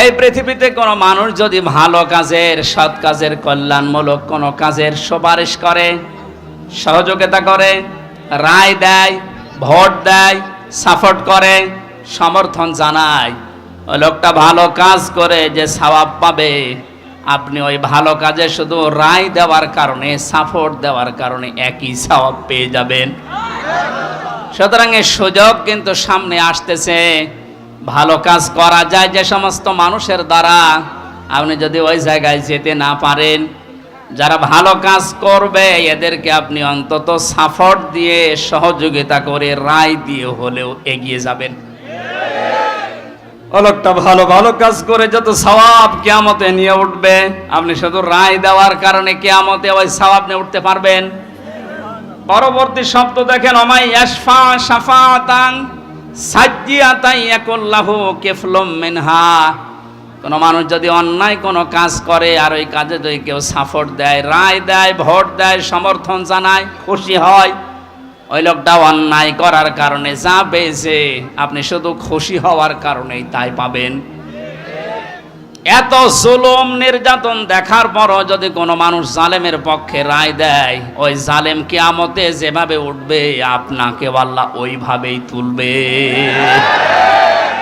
এই পৃথিবীতে কোনো মানুষ যদি ভালো কাজের, সৎ কাজের, কল্যাণমূলক কোনো কাজের সুপারিশ করে, সহযোগিতা করে, রায় দেয়, ভোট দেয়, সাপোর্ট করে, সমর্থন জানায় লোকটা ভালো কাজ করে যে সওয়াব পাবে, আপনি ওই ভালো কাজে শুধু রায় দেওয়ার কারণে, সাপোর্ট দেওয়ার কারণে একই সওয়াব পেয়ে যাবেন। সুতরাং এই সুযোগ কিন্তু সামনে আসতেছে। ভালো কাজ করা যায় যে সমস্ত মানুষের দ্বারা। আপনি যদি ওই জায়গায় যেতে না পারেন, যারা ভালো কাজ করবে, এদেরকে আপনি অন্তত সাপোর্ট দিয়ে, সহযোগিতা করে, রায় দিয়ে হলেও এগিয়ে যাবেন। লোকটা ভালো ভালো কাজ করে যত সওয়াব কেয়ামতে নিয়ে উঠবে, আপনি শুধু রায় দেওয়ার কারণে কেয়ামতে ওই সওয়াব নিয়ে উঠতে পারবেন। পরবর্তী শব্দ দেখেন, অমাই ইয়াকুল্লাহু কিফলুম কোন মানুষ যদি অন্যায় কোনো কাজ করে আর ওই কাজে যদি কেউ সাপোর্ট দেয়, রায় দেয়, ভোট দেয়, সমর্থন জানায়, খুশি হয়, ওই লোকটা অন্যায় করার কারণে যা পেয়েছে, আপনি শুধু খুশি হওয়ার কারণেই তাই পাবেন। এত জুলুম নির্যাতন দেখার পরও যদি কোনো মানুষ জালেমের পক্ষে রায় দেয়, ওই জালেম কিয়ামতে যেভাবে উঠবে, আপনাকে আল্লাহ ওইভাবেই তুলবে।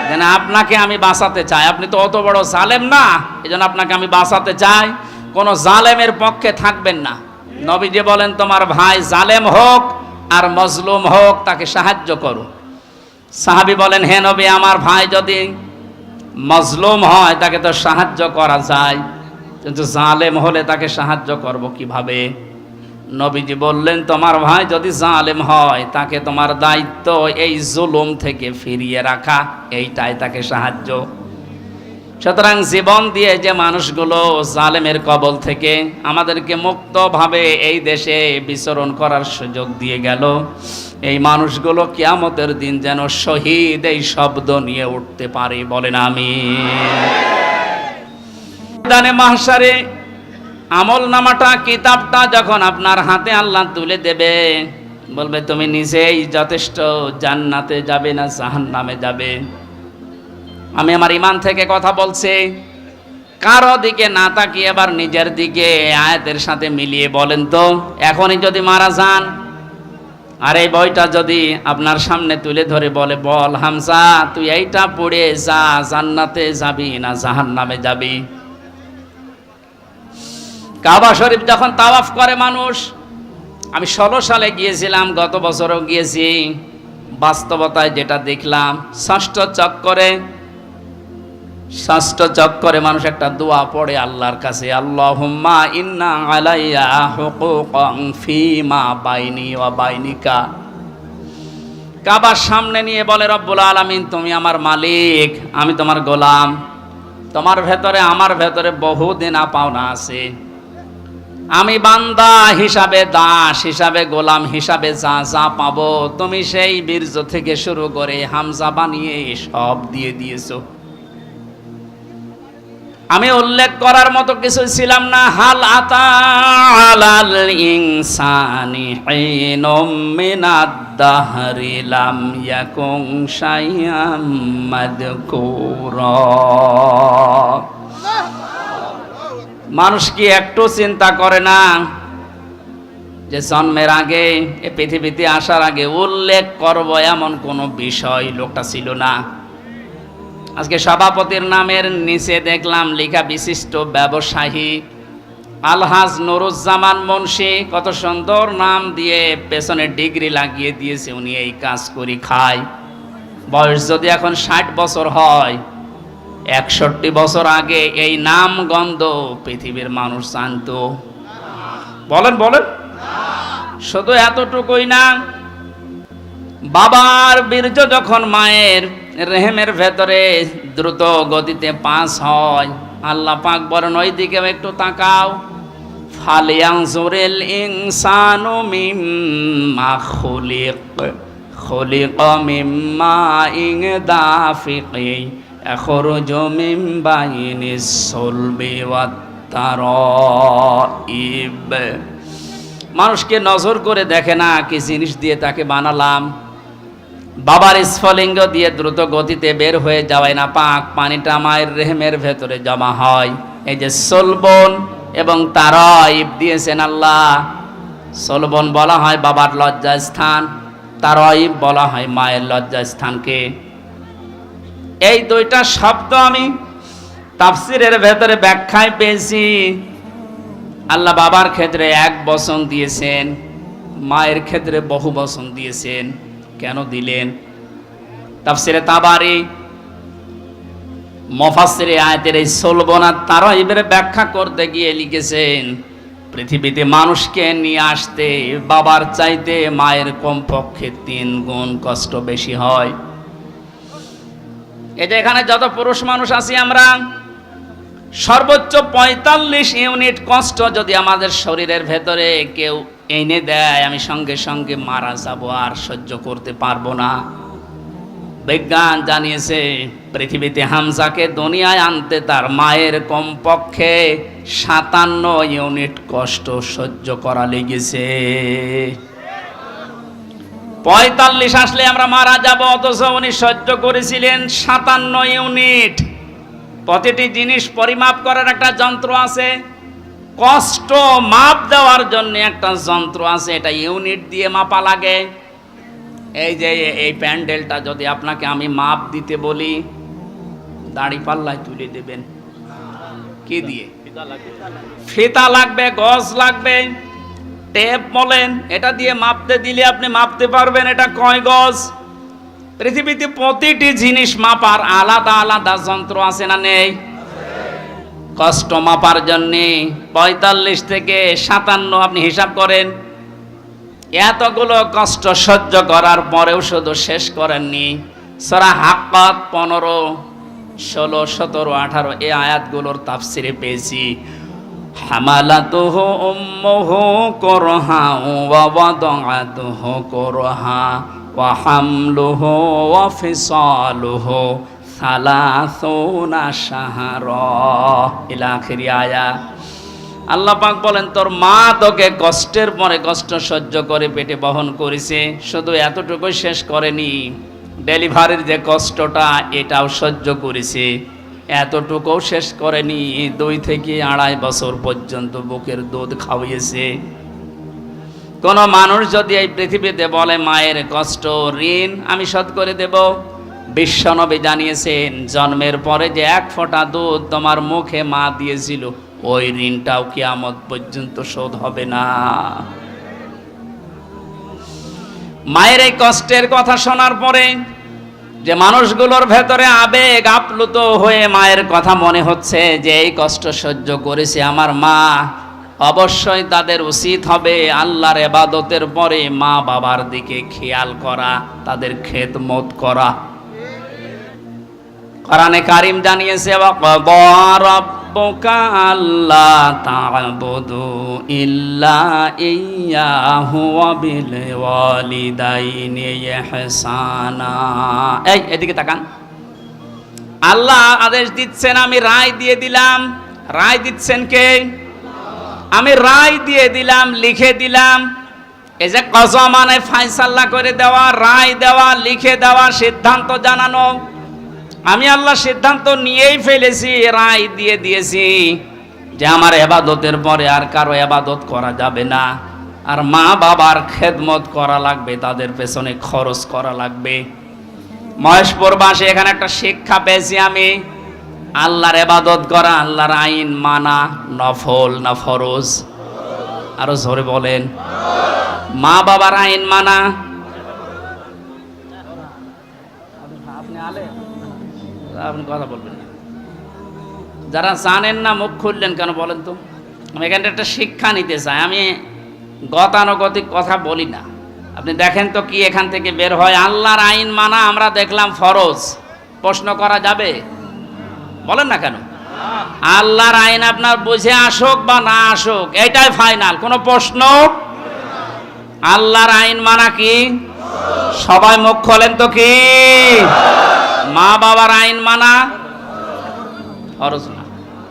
যেন আপনাকে আমি বাঁচাতে চাই। আপনি তো অত বড় জালেম না এই জন্য আপনাকে আমি বাঁচাতে চাই। কোনো জালেমের পক্ষে থাকবেন না। নবীজি বলেন, তোমার ভাই জালেম হোক আর মজলুম হোক, তাকে সাহায্য করো। সাহাবি বলেন, হে নবী, আমার ভাই যদি মজলুম হয়, তাকে তো সাহায্য করা যায়। কিন্তু জালেম হলে তাকে সাহায্য করব কীভাবে? নবীজি বললেন, তোমার ভাই যদি জালেম হয়, তাকে তোমার দায়িত্ব এই জুলুম থেকে ফিরিয়ে রাখা, এইটাই তাকে সাহায্য সুতরাং জীবন দিয়ে যে মানুষগুলো জালেমের কবল থেকে আমাদেরকে মুক্তভাবে এই দেশে বিচরণ করার সুযোগ দিয়ে গেল। এই মানুষগুলো কিয়ামতের দিন যেন শহীদ এই শব্দ নিয়ে উঠতে পারে বলেন আমি। দানে মাহসারে আমল নামাটা, কিতাবটা যখন আপনার হাতে আল্লাহ তুলে দেবে, বলবে, তুমি নিজেই যথেষ্ট জান্নাতে যাবে না জাহান্নামে যাবে। আমি আমার ইমান থেকে কথা বলছি। কারও দিকে না তাকিয়ে এবার নিজের দিকে আয়াতের সাথে মিলিয়ে বলেন তো, এখনই যদি মারা যান, আর এই বইটা যদি আপনার সামনে তুলে ধরে বলে, বল হামসা তুই এইটা পড়ে যা, জান্নাতে যাবি না জাহান্নামে যাবি? কাবা শরীফ যখন তাওয়াফ করে মানুষ, আমি ষোলো সালে গিয়েছিলাম, গত বছরও গিয়েছি, বাস্তবতায় যেটা দেখলাম, ষষ্ঠ চক্করে ষষ্ঠ চক্করে মানুষ একটা দোয়া পড়ে আল্লাহর কাছে, আল্লাহুম্মা ইন্না আলাইয়া হুকুকান ফিমা বাইনি ওয়া বাইনিকা। কাবার সামনে নিয়ে বলে, রব্বুল আলামিন, তুমি আমার মালিক, আমি তোমার গোলাম। তোমার ভেতরে, আমার ভেতরে বহুদিন পাওনা আছে। আমি বান্দা হিসাবে দাস হিসাবে গোলাম হিসাবে যা যা পাবো, তুমি সেই বীর্য থেকে শুরু করে হামজা বানিয়ে সব দিয়ে দিয়েছ। আমি উল্লেখ করার মতো কিছু ছিলাম না। হাল আতাল ইনসানি হিনুম মিনাদ শাইয়াম মাদকুরা মানুষ কি একটু চিন্তা করে না যে জন্মের আগে, এ পৃথিবীতে আসার আগে উল্লেখ করব এমন কোনো বিষয় লোকটা ছিল না। আজকে সভাপতির নামের নিচে দেখলাম লেখা বিশিষ্ট ব্যবসায়ী আলহাজ নুরুজ্জামান মুন্সি, কত সুন্দর নাম দিয়ে পেছনে ডিগ্রি লাগিয়ে দিয়েছে, উনি এই কাজ করি খায়। বয়স যদি এখন ষাট বছর হয়, একষট্টি বছর আগে এই নাম গন্ধ পৃথিবীর মানুষ জানত। বলেন বলেন। শুধু এতটুকুই না, বাবার বীর্য যখন মায়ের রেহেমের ভেতরে দ্রুত গতিতে পাস হয়। আল্লাহ পাক বলেন ওই দিকেও একটু তাকাও। ফালিয়াংজুরিল ইনসানু মিম্মা খুলিক। খুলিক মিম্মা ইং দাফিকি। এখরুজু বাইনিস সুলবি ওয়াত তারাইব মানুষকে নজর করে দেখে না, কি জিনিস দিয়ে তাকে বানালাম। বাবার স্ফলিঙ্গ দিয়ে দ্রুত গতিতে বের হয়ে যাওয়ায় না পাক পানিটা মায়ের রেহেমের ভেতরে জমা হয়। এই যে সলবন এবং তারাইব দিয়েছেন আল্লাহ। সলবন বলা হয় বাবার লজ্জা স্থান, তারাইব বলা হয় মায়ের লজ্জা স্থানকে। এই দুইটা শব্দ আমি তাফসিরের ভেতরে ব্যাখ্যায় পেয়েছি। আল্লাহ বাবার ক্ষেত্রে এক বসন দিয়েছেন, মায়ের ক্ষেত্রে বহু বসন দিয়েছেন। কেন দিলেন? তাফসিরে তাবারি মফাসিরে আয়াতের এই সলবনা তারা এবারে ব্যাখ্যা করতে গিয়ে লিখেছেন, পৃথিবীতে মানুষকে নিয়ে আসতে বাবার চাইতে মায়ের কমপক্ষে তিন গুণ কষ্ট বেশি হয়। এই যে এখানে যত পুরুষ মানুষ আছি আমরা, সর্বোচ্চ পঁয়তাল্লিশ ইউনিট কষ্ট যদি আমাদের শরীরের ভেতরে কেউ এনে দেয়, আমি সঙ্গে সঙ্গে মারা যাব, আর সহ্য করতে পারব না। বিজ্ঞান জানিয়েছে, পৃথিবীতে হামজাকে দুনিয়ায় আনতে তার মায়ের কমপক্ষে সাতান্ন ইউনিট কষ্ট সহ্য করা লেগেছে। পঁয়তাল্লিশ আসলে আমরা মারা যাব, অথচ উনি সহ্য করেছিলেন সাতান্ন ইউনিট। প্রতিটি জিনিস পরিমাপ করার একটা যন্ত্র আছে। কষ্ট মাপ দেওয়ার জন্য একটা যন্ত্র আছে, এটা ইউনিট দিয়ে মাপা লাগে। এই যে এই প্যান্ডেলটা যদি আপনাকে আমি মাপ দিতে বলি, দাড়ি পাল্লায় তুলে দেবেন। কি দিয়ে? ফিতা লাগবে, গজ লাগবে, টেপ বলেন এটা দিয়ে মাপতে দিলে আপনি মাপতে পারবেন এটা কয় গজ? পৃথিবীতে প্রতিটি জিনিস মাপার আলাদা আলাদা যন্ত্র আছে না নেই? কষ্ট মাপার জন্যে পঁয়তাল্লিশ থেকে সাতান্ন আপনি হিসাব করেন। এতগুলো কষ্ট সহ্য করার পরেও শুধু শেষ করেননি। সরা হাক্কাত পনেরো, ষোলো, সতেরো, আঠারো, এই আয়াতগুলোর তাফসিরে পেয়েছি। হামালাতুহ উম্মুহু করহা ওয়া ওয়াদাআতুহু করহা ওয়া হামলুহু ওয়া ফিসালুহু আখিরি আয়া। বলেন, তোর মা তোকে কষ্টের পরে কষ্ট সহ্য করে পেটে বহন করেছে, শুধু এতটুকুই শেষ করেনি। ডেলিভারির যে কষ্টটা, এটাও সহ্য করেছে। এতটুকুও শেষ করেনি, দুই থেকে আড়াই বছর পর্যন্ত বুকের দুধ খাওয়িয়েছে। কোন মানুষ যদি এই পৃথিবীতে বলে, মায়ের কষ্ট, ঋণ আমি শোধ করে দেব। বিশ্বনবী জানিয়েছেন, জন্মের পরে যে এক ফোঁটা দুধ তোমার মুখে মা দিয়েছিল, ওই ঋণটাও কিয়ামত পর্যন্ত শোধ হবে না। মায়ের এই কষ্টের কথা শোনার পরে যে মানুষগুলোর ভেতরে আবেগ আপ্লুত হয়ে মায়ের কথা মনে হচ্ছে যে এই কষ্ট সহ্য করেছে আমার মা, অবশ্যই তাদের উচিত হবে আল্লাহর এবাদতের পরে মা বাবার দিকে খেয়াল করা, তাদের খেদমত করা। কোরআনে কারিম জানিয়েছে এই, এদিকে তাকান। আল্লাহ আদেশ দিচ্ছেন, আমি রায় দিয়ে দিলাম। রায় দিচ্ছেন কে? আমি রায় দিয়ে দিলাম, লিখে দিলাম। এই যে কজা মানে ফাইসাল্লা করে দেওয়া, রায় দেওয়া, লিখে দেওয়া সিদ্ধান্ত জানানো। আমি আল্লাহ সিদ্ধান্ত নিয়েই ফেলেছি, রায় দিয়ে দিয়েছি যে আমার এবাদতের পরে আর কারও এবাদত করা যাবে না। আর মা বাবার খেদমত করা লাগবে, তাদের পেছনে খরচ করা লাগবে। মহেশপুর বাসে এখানে একটা শিক্ষা পেয়েছি আমি, আল্লাহর এবাদত করা, আল্লাহর আইন মানা, নফল না ফরজ? আরও জোরে বলেন। মা বাবার আইন মানা আপনি কথা বলবেন না। যারা জানেন না, মুখ খুললেন কেন বলেন তো? আমি এখানে একটা শিক্ষা নিতে চাই। আমি গতানুগতিক কথা বলি না। আপনি দেখেন তো কি এখান থেকে বের হয়। আল্লাহর আইন মানা আমরা দেখলাম ফরজ। প্রশ্ন করা যাবে? বলেন না কেন? আল্লাহর আইন আপনার বুঝে আসুক বা না আসুক, এটাই ফাইনাল কোনো প্রশ্ন? আল্লাহর আইন মানা কি? সবাই মুখ খোলেন তো কি? মা বাবার আইন মানা, ফরজ না।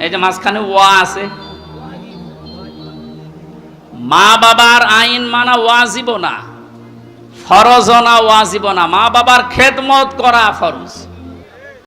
এই যে মাঝখানে ওয়া আছে। মা বাবার আইন মানা ওয়াজিব না ফরজ না ওয়াজিব না। মা বাবার খেদমত করা ফরজ।